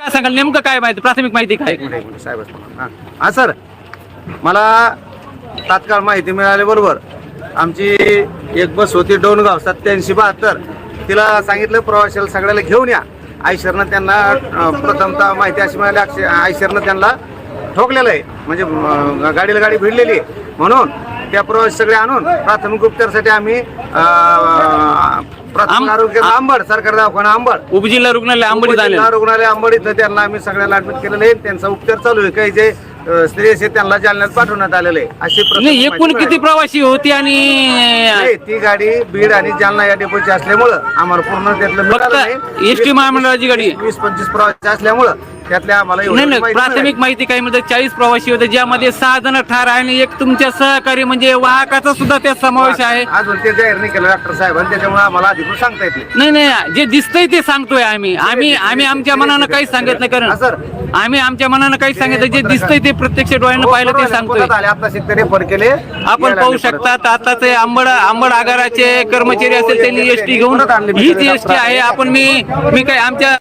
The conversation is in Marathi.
काय सांगाल? नेमकं काय माहिती? प्राथमिक माहिती काय? एक मिनिट एक मिनिट साहेब हां हां सर मला तात्काळ माहिती मिळाल्याबरोबर आमची एक बस होती डोनगाव सत्याऐंशी बहात्तर. तिला सांगितलं प्रवाशाला सगळ्याला घेऊन या. आयशरनं त्यांना अं, प्रथमतः माहिती अशी मिळाली अक्षय आयशरनं त्यांना ठोकलेलं आहे. म्हणजे अं, गाडीला गाडी भिडलेली आहे. म्हणून त्या प्रवासी सगळे आणून प्राथमिक उपचारासाठी आम्ही अं, प्राथमिक आरोग्य आंबड सरकारी दवाखाना आंबड. उपजिल्हा रुग्णालय आंबडी जिल्हा रुग्णालय अंबड इथं त्यांना आम्ही सगळ्याला ऍडमिट केलेलं आहे. त्यांचा उपचार चालू आहे. काही जे अं, स्त्री आहेत त्यांना जालन्यात पाठवण्यात आलेलं आहे. अशी प्रथम नाही माहिती एकूण किती मिळाली. प्रवासी होती आणि नाही, ती गाडी बीड आणि जालना या डेपोची असल्यामुळं आम्हाला पूर्ण त्यातलं फक्त मिळालं नाही. एस टी महामंडळाची गाडी वीस पंचवीस प्रवासी असल्यामुळं त्यातल्या आम्हाला एवढी नाही नाही माहिती प्राथमिक. माहिती काय म्हणजे चाळीस प्रवासी होते ज्यामध्ये सहा जण ठार आहे आणि एक तुमच्या सहकारी म्हणजे वाहकाचा सुद्धा त्यात समावेश आहे. अजून ते जाहीर नाही केलं डॉक्टर साहेब त्याच्यामुळे आम्हाला अधिकृत सांगता येत नाही. नाही नाही जे दिसतंय ते सांगतोय आम्ही. आम्ही आम्ही आमच्या मनानं काहीच सांगत नाही हा, सर. कारण आम्ही आमच्या मनानं काहीच सांगितलं जे दिसतंय ते प्रत्यक्ष डोळ्यानं पाहिलं ते सांगतोय. पुण्यात आले आता शेतकरी फर केले. आपण पाहू शकतात आताचे आंबड आंबड आगाराचे कर्मचारी असेल त्यांनी एसटी घेऊन हीच एसटी आहे आपण मी मी काय आमच्या